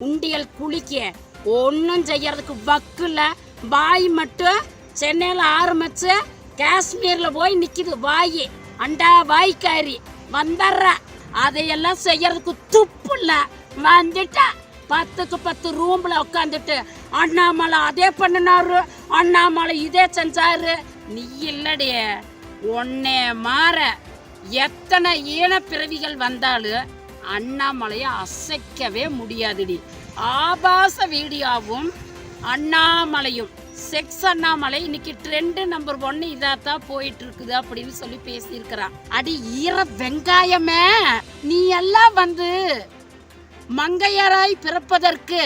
உண்டியல் குளிக்க ஒன்றும் செய்யறதுக்கு வக்குல வாய் மட்டும் சென்னையில் ஆரம்பிச்சு காஷ்மீரில் போய் நிற்கிது வாய். அண்டா வாய்க்காரி வந்துடுற. அதையெல்லாம் செய்யறதுக்கு துப்பு இல்லை. வந்துட்டா பத்துக்கு பத்து ரூம்ல உட்காந்துட்டு அண்ணாமலை அதே பண்ணினாரு அண்ணாமலை இதே செஞ்சாரு. நீ இல்லடி உன்னே மாற எத்தனை ஈனப்பிறவிகள் வந்தாலும் அண்ணாமலையை அசைக்கவே முடியாதுடி. ஆபாச வீடியோவும் அண்ணாமலையும். செக்ஸ் அண்ணாமலை இன்னைக்கு ட்ரெண்டு நம்பர் ஒன்னு இதாத்தான் போயிட்டு இருக்குது அப்படின்னு சொல்லி பேசியிருக்கிறான். அடி ஈர வெங்காயமே. நீ எல்லாம் வந்து மங்கையராய் பிறப்பதற்கு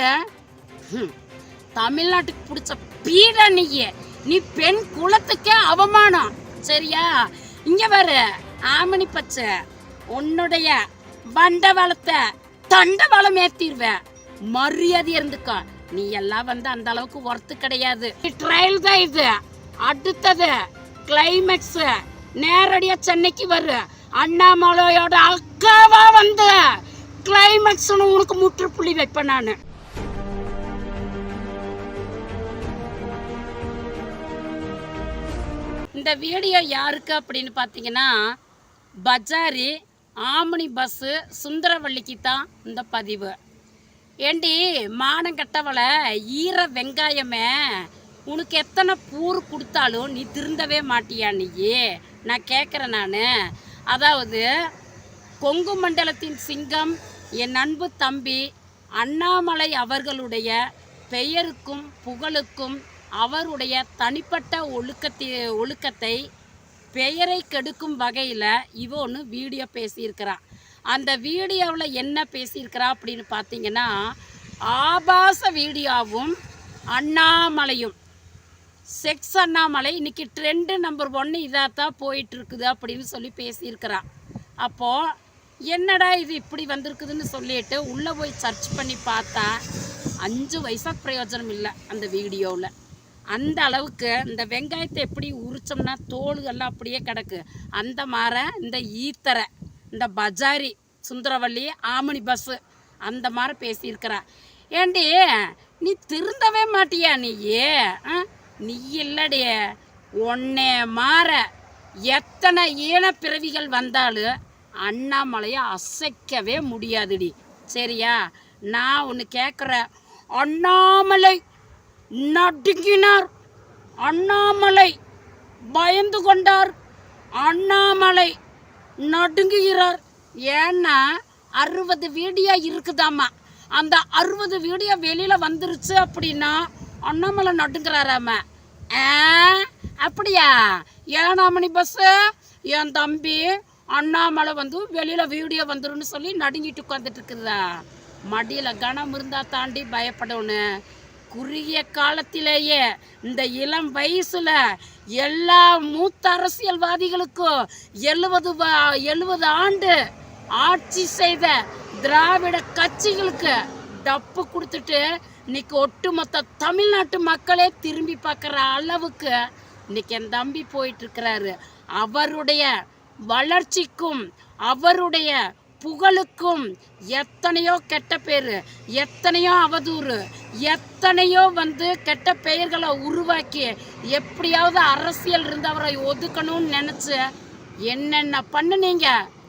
தமிழ்நாட்டுக்கு பிடிச்ச பீட நீயே. நீ பெண் குலத்துக்கே அவமானம். சரியா? இங்க வர ஆமணி பச்சை உன்னுடைய வண்டவளத்தை தண்டவளம் ஏத்திடுவேன் மரியாதை இருந்துக்கோ. நீ எல்லாம் வந்து அந்த அளவுக்கு ஒர்த்து கிடையாது. ட்ரையல் தான் இது. அடுத்தது கிளைமேக்ஸ் நேரடியா சென்னைக்கு வரு. அண்ணாமலையோட அக்காவா வந்து கிளைமேக்ஸ் உனக்கு முற்றுப்புள்ளி வைப்பேன் நான். இந்த வீடியோ யாருக்கு அப்படின்னு பார்த்தீங்கன்னா பஜாரி ஆமணி பஸ்ஸு சுந்தரவள்ளிக்கு தான் இந்த பதிவு. ஏண்டி மானம் கட்டவளை ஈர வெங்காயமே உனக்கு எத்தனை பூர் கொடுத்தாலும் நீ திருந்தவே மாட்டியா நீ? நான் கேட்குறேன் நான். அதாவது கொங்கு மண்டலத்தின் சிங்கம் என் அன்பு தம்பி அண்ணாமலை அவர்களுடைய பெயருக்கும் புகழுக்கும் அவருடைய தனிப்பட்ட ஒழுக்கத்தை ஒழுக்கத்தை பெயரை கெடுக்கும் வகையில் இவ ஒன்று வீடியோ பேசியிருக்கிறான் அந்த வீடியோவில் என்ன பேசியிருக்கிறா அப்படின்னு பார்த்தீங்கன்னா ஆபாச வீடியோவும் அண்ணாமலையும். செக்ஸ் அண்ணாமலை இன்னைக்கு ட்ரெண்டு நம்பர் ஒன்று இதாக தான் போயிட்டுருக்குது அப்படின்னு சொல்லி பேசியிருக்கிறான் அப்போது என்னடா இது இப்படி வந்திருக்குதுன்னு சொல்லிட்டு உள்ளே போய் சர்ச் பண்ணி பார்த்தா அஞ்சு வயசாக பிரயோஜனம் இல்லை அந்த வீடியோவில். அந்த அளவுக்கு இந்த வெங்காயத்தை எப்படி உரிச்சோம்னா தோலுகள்லாம் அப்படியே கிடக்கு. அந்த மாதிரி இந்த ஈத்தரை இந்த பஜாரி சுந்தரவள்ளி ஆமணி பஸ்ஸு அந்த மாதிரி பேசியிருக்கிறா. ஏண்டி நீ திருந்தவே மாட்டியா நீ? ஆ? நீ இல்லடி. உன்னே மாற எத்தனை ஈனப்பிறவிகள் வந்தாலும் அண்ணாமலையை அசைக்கவே முடியாதுடி. சரியா? நான் ஒன்று கேட்குறேன் அண்ணாமலை நடுங்கினார். அண்ணாமலை பயந்து கொண்டார். அண்ணாமலை நடுங்குகிறார். ஏன்னா அறுபது வீடியோ இருக்குதாமா அந்த அறுபது வீடியோ வெளியில் வந்துருச்சு அப்படின்னா அண்ணாமலை நடுங்கிறாராம ஆ, அப்படியா? ஏனாமணி பஸ்ஸு என் தம்பி அண்ணாமலை வந்து வெளியில் வீடியோ வந்துருன்னு சொல்லி நடுங்கிட்டு உட்காந்துட்டு இருக்குதா? மடியில் கனம் இருந்தால் தாண்டி பயப்படணும். குறுகிய காலத்திலேயே இந்த இளம் வயசுல எல்லா மூத்த அரசியல்வாதிகளுக்கும் எழுபது எழுபது ஆண்டு ஆட்சி செய்த திராவிட கட்சிகளுக்கு டப்பு கொடுத்துட்டு இன்னைக்கு ஒட்டுமொத்த தமிழ்நாட்டு மக்களே திரும்பி பார்க்குற அளவுக்கு இன்னைக்கு என் தம்பி போயிட்டு இருக்கிறாரு. அவருடைய வளர்ச்சிக்கும் அவருடைய புகழுக்கும். எத்தனையோ கெட்ட பேர் எத்தனையோ அவதூறு எத்தனையோ வந்து கெட்ட பெயர்களை உருவாக்கி எப்படியாவது அரசியல் இருந்தவரை ஒதுக்கணும்னு நினச்சி என்னென்ன பண்ணுனீங்க?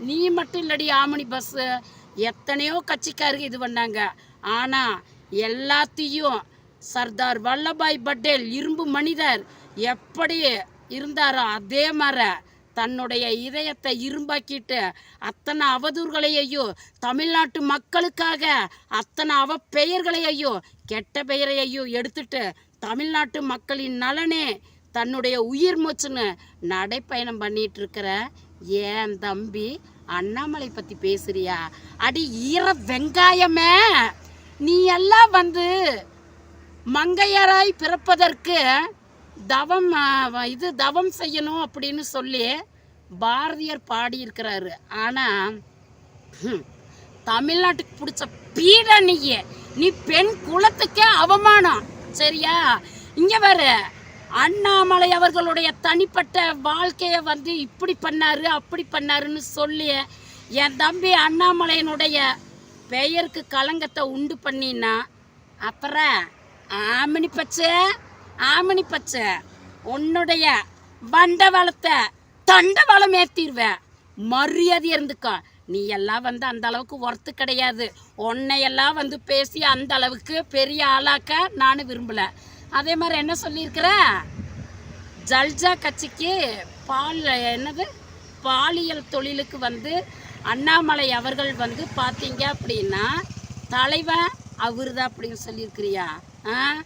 நீ மட்டும் இல்லடி ஆமணி பஸ்ஸு எத்தனையோ கட்சிக்காரங்க இது பண்ணாங்க. ஆனால் எல்லாத்தையும் சர்தார் வல்லபாய் பட்டேல் இரும்பு மனிதர் எப்படி இருந்தாரோ அதே மாதிரி தன்னுடைய இதயத்தை இரும்பாக்கிட்டு அத்தனை அவதூறுகளையோ தமிழ்நாட்டு மக்களுக்காக அத்தனை அவ பெயர்களையோ கெட்ட பெயரையோ எடுத்துட்டு தமிழ்நாட்டு மக்களின் நலனே தன்னுடைய உயிர் மூச்சுன்னு நடைப்பயணம் பண்ணிட்டு இருக்கிற ஏன் தம்பி? அண்ணாமலை பத்தி பேசுறியா? அடி ஈர வெங்காயமே! நீ எல்லாம் வந்து மங்கையராய் பிறப்பதற்கு தவம் இது தவம் செய்யணும் அப்படின்னு சொல்லி பாரதியார் பாடியிருக்கிறாரு. ஆனால் தமிழ்நாட்டுக்கு பிடிச்ச பீட நீயே. நீ பெண் குலத்துக்கே அவமானம். சரியா? இங்கே வேறு அண்ணாமலை அவர்களுடைய தனிப்பட்ட வாழ்க்கையை வந்து இப்படி பண்ணாரு அப்படி பண்ணாருன்னு சொல்லி என் தம்பி அண்ணாமலையினுடைய பெயருக்கு களங்கத்தை உண்டு பண்ணினா அப்புறம் ஆமணி பச்சை ஆமணி பச்சை. உன்னுடைய வண்டவாளத்தை தண்டவளம் ஏற்றிடுவேன் மரியாதை இருந்துக்கோ. நீ எல்லாம் வந்து அந்த அளவுக்கு ஒர்த்து கிடையாது. உன்னையெல்லாம் வந்து பேசி அந்த அளவுக்கு பெரிய ஆளாக்க நானும் விரும்பலை. அதே மாதிரி என்ன சொல்லியிருக்கிற? ஜல்ஜா கட்சிக்கு பால் என்னது? பாலியல் தொழிலுக்கு வந்து அண்ணாமலை அவர்கள் வந்து பார்த்தீங்க அப்படின்னா தலைவன் அவர் தான் அப்படின்னு சொல்லியிருக்கிறியா? ஆ?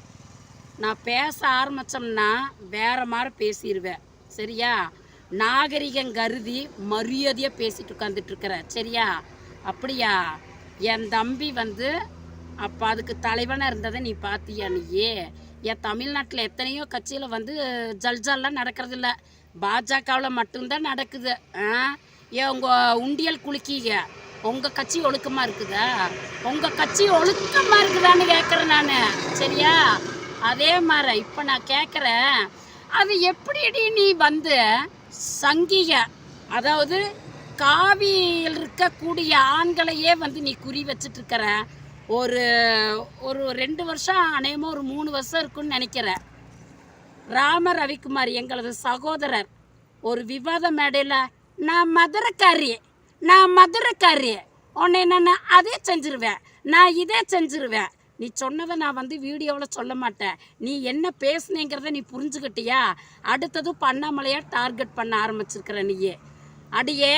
நான் பேச ஆரம்பித்தோம்னா வேற மாதிரி பேசிடுவேன் சரியா? நாகரிகம் கருதி மரியாதையாக பேசிட்டு உட்காந்துட்டுருக்குறேன் சரியா? அப்படியா? என் தம்பி வந்து அப்போ அதுக்கு தலைவனாக இருந்ததை நீ பார்த்தியா நீயே? என் தமிழ்நாட்டில் எத்தனையோ கட்சியில் வந்து ஜல்ஜல்லாம் நடக்கிறதில்ல. பாஜகவில் மட்டும்தான் நடக்குது. ஆ? ஏன் உங்கள் உண்டியல் குலுக்கிங்க. உங்கள் கட்சி ஒழுக்கமாக இருக்குதா? உங்கள் கட்சி ஒழுக்கமாக இருக்குதான்னு கேட்குறேன் நான். சரியா? அதே மாதிரி இப்போ நான் கேட்குறேன் அது எப்படிடி நீ வந்து சங்கிக அதாவது காவியில் இருக்கக்கூடிய ஆண்களையே வந்து நீ குறி வச்சிட்ருக்கிற ஒரு ஒரு ரெண்டு வருஷம் அநேகமாக ஒரு மூணு வருஷம் இருக்குன்னு நினைக்கிறேன். ராம ரவிக்குமார் எங்களது சகோதரர் ஒரு விவாத மேடையில் நான் மதுரைக்காரி நான் மதுரைக்காரி உன்னை நான் அதே செஞ்சிருவேன் நான் இதே செஞ்சிருவேன் நீ சொன்னதை நான் வந்து வீடியோவில் சொல்ல மாட்டேன். நீ என்ன பேசுனேங்கிறத நீ புரிஞ்சுக்கிட்டியா? அடுத்ததும் பண்ணாமலையா டார்கெட் பண்ண ஆரம்பிச்சிருக்கிற நீயே. அடியே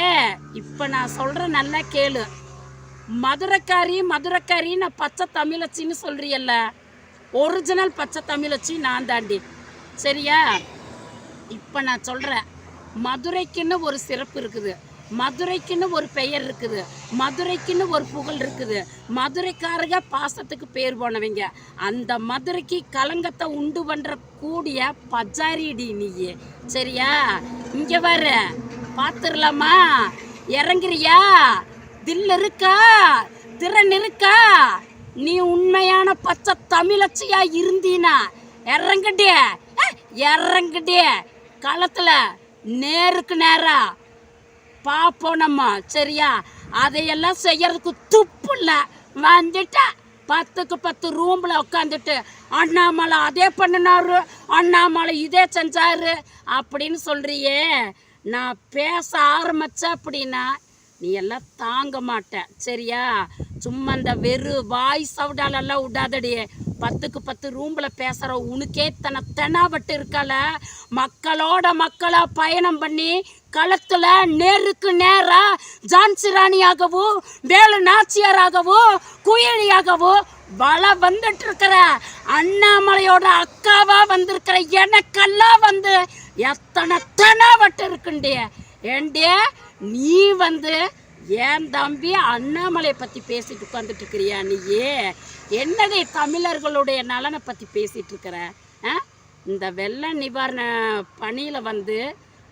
இப்போ நான் சொல்கிற நல்லா கேளு. மதுரைக்காரி மதுரைக்காரி நான் பச்சை தமிழச்சின்னு சொல்கிறியல்ல ஒரிஜினல் பச்சை தமிழச்சி நான் தாண்டி. சரியா? இப்போ நான் சொல்கிறேன் மதுரைக்குன்னு ஒரு சிறப்பு இருக்குது. மதுரைக்குன்னு ஒரு பெயர் இருக்குது. மதுரைக்குன்னு ஒரு புகழ் இருக்குது. மதுரைக்காரங்க பாசத்துக்கு பேர் போனவங்க. அந்த மதுரைக்கு கலங்கத்தை உண்டு பண்ணுற கூடிய பஜாரிடி நீயே சரியா? இங்கே வர. பார்த்துடலாமா இறங்குறியா? தில் இருக்கா? திறன் இருக்கா? நீ உண்மையான பச்சை தமிழச்சியா இருந்தீனா? இறங்குடே இறங்குடே களத்தில் நேருக்கு நேராக பார்ப்போம் நம்ம சரியா? அதையெல்லாம் செய்யறதுக்கு துப்பு இல்லை. வந்துட்ட பத்துக்கு பத்து ரூமில் உட்காந்துட்டு அண்ணாமலை அதே பண்ணினாரு அண்ணாமலை இதே செஞ்சாரு அப்படின்னு சொல்கிறியே நான் பேச ஆரம்பித்தேன் அப்படின்னா நீ எல்லாம் தாங்க மாட்டேன் சரியா? சும்மா இந்த வெறு வாய் சவுடாலெல்லாம் விடாதடியே. பத்துக்கு பத்து ரூம்ல பேசுற உனக்கே தன தெனாவட்டு இருக்கால? மக்களோட மக்களா பயணம் பண்ணி களத்துல நேருக்கு நேரா ஜான்சி ராணியாகவோ வேலு நாச்சியாராகவோ குயிலியாகவோ வள வந்துட்டு இருக்கிற அண்ணாமலையோட அக்காவா வந்திருக்கிற எனக்கெல்லாம் வந்து எத்தனை தெனாவட்டு இருக்குண்டிய ஏண்டிய நீ வந்து ஏன் தம்பி அண்ணாமலை பற்றி பேசிட்டு உட்காந்துட்டு இருக்கிறியா நீயே? என்னடி தமிழர்களுடைய நலனை பற்றி பேசிகிட்டு இருக்கிற ஆ? இந்த வெள்ள நிவாரண பணியில் வந்து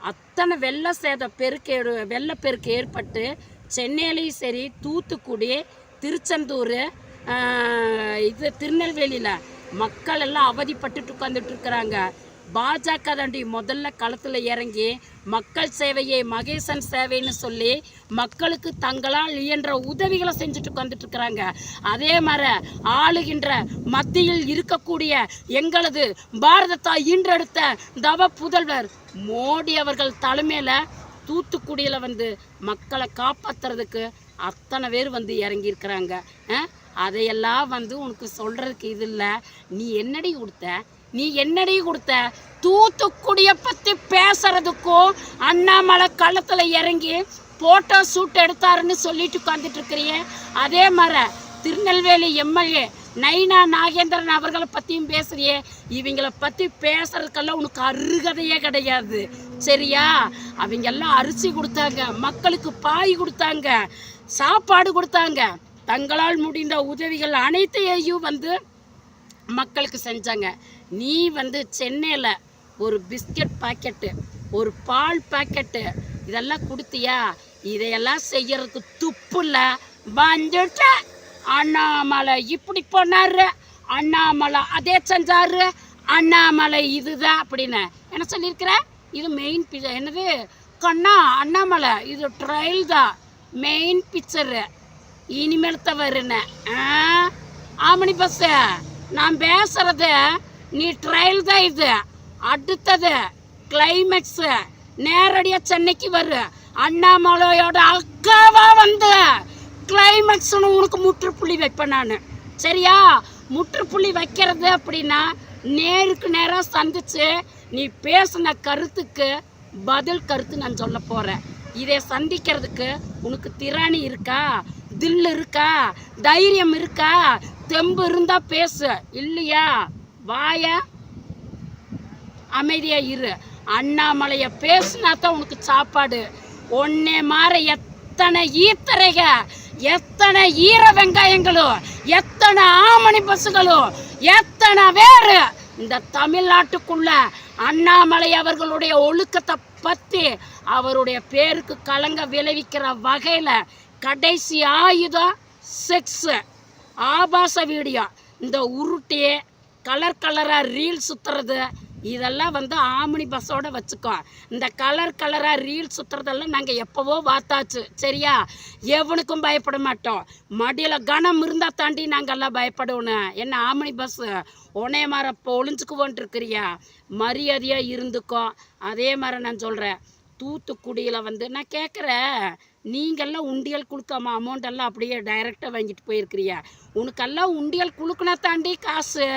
அத்தனை வெள்ள சேத பெருக்கேடு வெள்ளப்பெருக்கு ஏற்பட்டு சென்னையிலையும் சரி தூத்துக்குடி திருச்செந்தூர் இது திருநெல்வேலியில் மக்கள் எல்லாம் அவதிப்பட்டுட்டு உட்காந்துட்டு இருக்கிறாங்க பாஜக தாண்டி முதல்ல களத்தில் இறங்கி மக்கள் சேவையை மகேசன் சேவைன்னு சொல்லி மக்களுக்கு தங்களால் இயன்ற உதவிகளை செஞ்சுட்டு உட்காந்துட்டு இருக்கிறாங்க அதே மாதிரி ஆளுகின்ற மத்தியில் இருக்கக்கூடிய எங்களது பாரத இன்றெடுத்த தவ புதல்வர் மோடி அவர்கள் தலைமையில் தூத்துக்குடியில் வந்து மக்களை காப்பாற்றுறதுக்கு அத்தனை பேர் வந்து இறங்கியிருக்கிறாங்க. அதையெல்லாம் வந்து உனக்கு சொல்கிறதுக்கு இது இல்லை. நீ என்னடி கொடுத்த நீ என்னடி கொடுத்த? தூத்துக்குடியை பற்றி பேசுறதுக்கும் அண்ணாமலை களத்தில் இறங்கி ஃபோட்டோ ஷூட் எடுத்தாருன்னு சொல்லிட்டு உக்காந்துட்டுருக்கிறியே அதே மாதிரி திருநெல்வேலி எம்எல்ஏ நைனா நாகேந்திரன் அவர்களை பற்றியும் பேசுறியே. இவங்கள பற்றி பேசுறதுக்கெல்லாம் உனக்கு அருகதையே கிடையாது. சரியா? அவங்க எல்லாம் அரிசி கொடுத்தாங்க மக்களுக்கு பாய் கொடுத்தாங்க சாப்பாடு கொடுத்தாங்க. தங்களால் முடிந்த உதவிகள் அனைத்தையும் வந்து மக்களுக்கு செஞ்சாங்க. நீ வந்து சென்னையில் ஒரு பிஸ்கட் பாக்கெட்டு ஒரு பால் பாக்கெட்டு இதெல்லாம் கொடுத்தியா? இதையெல்லாம் செய்யறதுக்கு துப்புல வந்துட்ட அண்ணாமலை இப்படி போனாரு. அண்ணாமலை அதே செஞ்சாரு. அண்ணாமலை இதுதான் அப்படின்னு. என்ன சொல்லியிருக்கிற? இது மெயின் பிக்சர் என்னது? கண்ணா அண்ணாமலை இது ட்ரையல் தான் மெயின் பிக்சரு இனிமேல் தவறுன்னு. ஆமணி பஸ்ஸு நான் பேசுறது நீ ட்ரையல் தான் இது. அடுத்தது கிளைமேக்ஸு நேரடியாக சென்னைக்கு வரு. அண்ணாமலையோட அக்காவா வந்து கிளைமேக்ஸ்னு உனக்கு முற்றுப்புள்ளி வைப்பேன் நான். சரியா? முற்றுப்புள்ளி வைக்கிறது அப்படின்னா நேருக்கு நேராக சந்திச்சு நீ பேசின கருத்துக்கு பதில் கருத்து நான் சொல்ல போகிறேன் இதை சந்திக்கிறதுக்கு உனக்கு திராணி இருக்கா? தில் இருக்கா? தைரியம் இருக்கா? தெம்பு இருந்தால் பேசு. இல்லையா? வாய அமைதியா இரு. அண்ணாமலைய பேசுனா தான் உனக்கு சாப்பாடு. ஒன்னே மாற எத்தனை ஈத்தரைக எத்தனை ஈர வெங்காயங்களும் எத்தனை ஆமணி பஸ்ஸுகளும் எத்தனை பேர் இந்த தமிழ்நாட்டுக்குள்ள அண்ணாமலை அவர்களுடைய ஒழுக்கத்தை பத்தி அவருடைய பேருக்கு கலங்க விளைவிக்கிற வகையில கடைசி ஆயுதம் செக்ஸ் ஆபாச வீடியோ இந்த உருட்டி கலர் கலராக ரீல் சுற்றுறது இதெல்லாம் வந்து ஆமினி பஸ்ஸோட வச்சுக்கோ. இந்த கலர் கலராக ரீல் சுற்றுறதெல்லாம் நாங்கள் எப்போவோ பார்த்தாச்சு சரியா? எவனுக்கும் பயப்பட மாட்டோம். மடியில் கனம் இருந்தால் தாண்டி நாங்கள்லாம் பயப்படணும் என்ன ஆமினி பஸ்ஸு உனே மாதிரி இப்போ ஒளிஞ்சுக்குவோன்ட்டுருக்குறியா மரியாதையாக இருந்துக்கோ. அதே மாதிரி நான் சொல்கிறேன் தூத்துக்குடியில் வந்து நான் கேட்குறேன் நீங்கள்லாம் உண்டியல் கொடுக்காம அமௌண்ட் எல்லாம் அப்படியே டைரெக்டாக வாங்கிட்டு போயிருக்கிறியா உனக்கெல்லாம் உண்டியல் கொடுக்கணா தாண்டி காசு.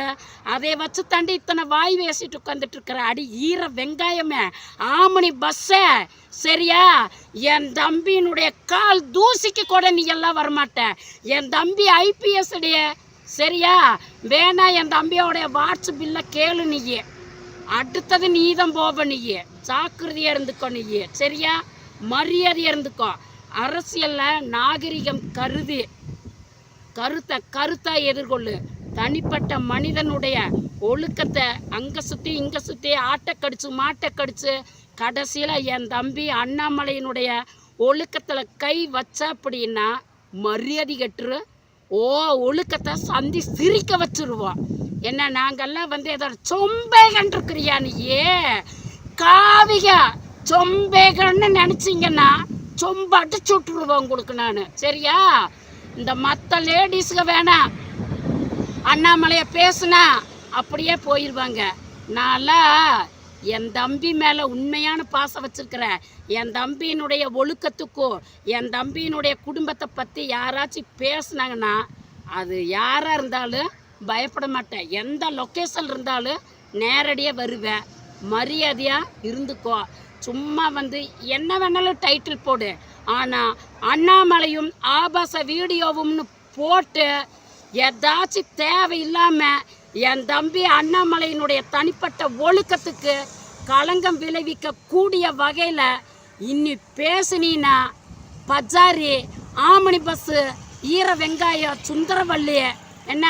அதை வச்சு தாண்டி இத்தனை வாய் வேசிட்டு உட்காந்துட்டு இருக்கிற அடி ஈர வெங்காயமே. ஆமணி பஸ்ஸே சரியா? என் தம்பியினுடைய கால் தூசிக்கு கூட நீ எல்லாம் வரமாட்ட. என் தம்பி ஐபிஎஸ் உடைய சரியா? வேணா என் தம்பியோடைய வாட்ஸ் பில்லை கேளு நீயே அடுத்தது நீ தான் போவ நீயே ஜாக்கிரதையாக இருந்துக்கோ நீயே சரியா? மரியாதையாக இருந்துக்கோ. அரசியலில் நாகரிகம் கருதி கருத்தை கருத்தாக எதிர்கொள்ளு. தனிப்பட்ட மனிதனுடைய ஒழுக்கத்தை அங்கே சுற்றி இங்கே சுற்றி ஆட்டை கடிச்சு மாட்டை கடிச்சு கடைசியில் என் தம்பி அண்ணாமலையினுடைய ஒழுக்கத்தில் கை வச்ச அப்படின்னா மரியாதை கட்டுரு. ஓ ஒழுக்கத்தை சந்தி சிரிக்க வச்சிருவோம் என்ன நாங்கெல்லாம் வந்து ஏதோ சொம்பேகன்ருக்குறியான்னு இருக்கிறியா காவிக சொம்பேகன்னு நினச்சிங்கன்னா சொம்பாட்டு அடிச்சு உங்களுக்கு நான் சரியா? இந்த மற்ற லேடிஸுக்கு வேணாம் அண்ணாமலையை பேசுனா அப்படியே போயிடுவாங்க நான்லாம் என் தம்பி மேலே உண்மையான பாசம் வச்சுருக்கிறேன். என் தம்பியினுடைய ஒழுக்கத்துக்கும் என் தம்பியினுடைய குடும்பத்தை பற்றி யாராச்சும் பேசுனாங்கன்னா அது யாராக இருந்தாலும் பயப்பட மாட்டேன். எந்த லொக்கேஷன் இருந்தாலும் நேரடியாக வருவேன். மரியாதையாக இருந்துக்கோ. சும்மா வந்து என்ன வேணாலும் டைட்டில் போடு. ஆனால் அண்ணாமலையும் ஆபாச வீடியோவும்னு போட்டு ஏதாச்சும் தேவையில்லாமல் என் தம்பி அண்ணாமலையினுடைய தனிப்பட்ட ஒழுக்கத்துக்கு களங்கம் விளைவிக்க கூடிய வகையில் இன்னி பேசுனீன்னா பஜாரி ஆமணி பஸ்ஸு ஈர வெங்காயம் சுந்தரவள்ளி என்ன?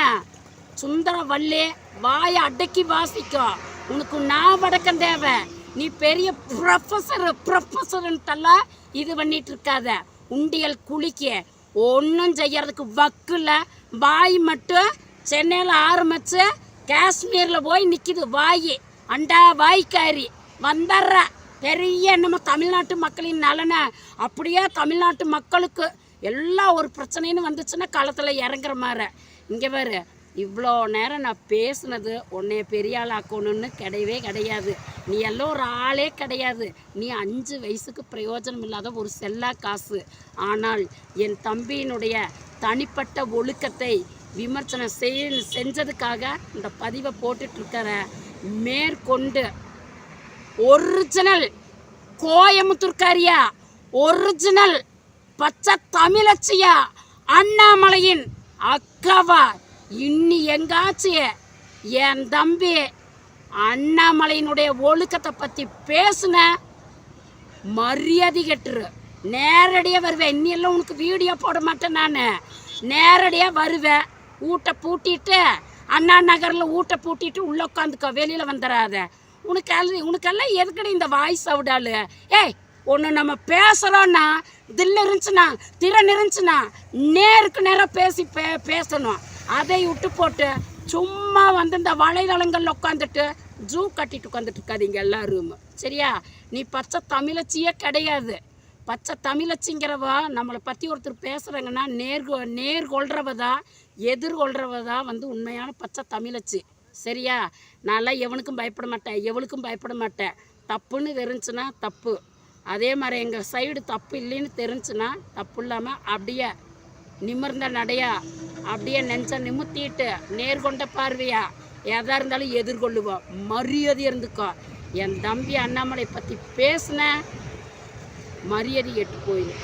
சுந்தரவள்ளி வாயை அடக்கி வாசிக்கும். உனக்கு நான் வடக்கம் தேவை. நீ பெரிய ப்ரொஃபஸர் ப்ரொஃபஸர்ன்ட்டெல்லாம் இது பண்ணிட்டு இருக்காத உண்டியல் குளிக்க. ஒன்றும் செய்யறதுக்கு வக்கில் வாய் மட்டும் சென்னையில் ஆரம்பித்து காஷ்மீரில் போய் நிற்கிது வாய். அண்டா வாய்க்காரி. வந்துடுற. பெரிய நம்ம தமிழ்நாட்டு மக்களின் நலனை. அப்படியே தமிழ்நாட்டு மக்களுக்கு எல்லா ஒரு பிரச்சனைன்னு வந்துச்சுன்னா களத்தில் இறங்குற மாதிரி இங்கே பாரு இவ்வளோ நேரம் நான் பேசுனது உன்னைய பெரிய ஆள் ஆக்கணும்னு கிடையவே கிடையாது. நீ எல்லாம் ஒரு ஆளே கிடையாது. நீ அஞ்சு வயசுக்கு பிரயோஜனம் இல்லாத ஒரு செல்லா காசு. ஆனால் என் தம்பியினுடைய தனிப்பட்ட ஒழுக்கத்தை விமர்சனம் செய் செஞ்சதுக்காக இந்த பதிவை போட்டுட்ருக்கிற மேற்கொண்டு ஒரிஜினல் கோயமுத்தூர்காரியா ஒரிஜினல் பச்சை தமிழச்சியா அண்ணாமலையின் அக்காவா இன்னி எங்காச்சும் என் தம்பி அண்ணாமலையினுடைய ஒழுக்கத்தை பற்றி பேசுன. மரியாதை கெட்டுரு. நேரடியாக வருவேன். இன்னியெல்லாம் உனக்கு வீடியோ போட மாட்டேன் நான். நேரடியாக வருவேன் ஊட்டை பூட்டிட்டு அண்ணா நகரில் ஊட்ட பூட்டிட்டு உள்ளே உட்காந்துக்கோ வெளியில் வந்துடாத உனக்கு அல்ல உனக்கெல்லாம் எதுக்கடி இந்த வாய்ஸ் அவுடாலு ஏய் ஒன்று நம்ம பேசுகிறோன்னா தில் இருந்துச்சுன்னா திறன் இருந்துச்சுன்னா நேருக்கு நேராக பேசி பே பேசணும். அதை விட்டு போட்டு சும்மா வந்து இந்த வலைதளங்களில் உட்காந்துட்டு ஜூ கட்டிட்டு உட்காந்துட்டு இருக்காதிங்க எல்லாரும். சரியா? நீ பச்சை தமிழச்சியே கிடையாது. பச்சை தமிழச்சிங்கிறவ நம்மளை பற்றி ஒருத்தர் பேசுகிறாங்கன்னா நேர்கொ நேர்கொள்றவ தான் எதிர்கொள்றவ தான் வந்து உண்மையான பச்சை தமிழச்சி. சரியா? நான்லாம் எவனுக்கும் பயப்பட மாட்டேன் எவளுக்கும் பயப்பட மாட்டேன். தப்புன்னு தெரிஞ்சுன்னா தப்பு. அதே மாதிரி எங்கள் சைடு தப்பு இல்லைன்னு தெரிஞ்சுன்னா தப்பு இல்லாமல் அப்படியே நிமிர்ந்த நடையா? அப்படியே நெஞ்ச நிமித்திட்டு நேர்கொண்ட பார்வையா? எதாக இருந்தாலும் எதிர்கொள்ளுவோம் மரியாதை இருந்துக்கோ. என் தம்பி அண்ணாமலை பற்றி பேசினேன் மரியாதை எட்டு போயிடும்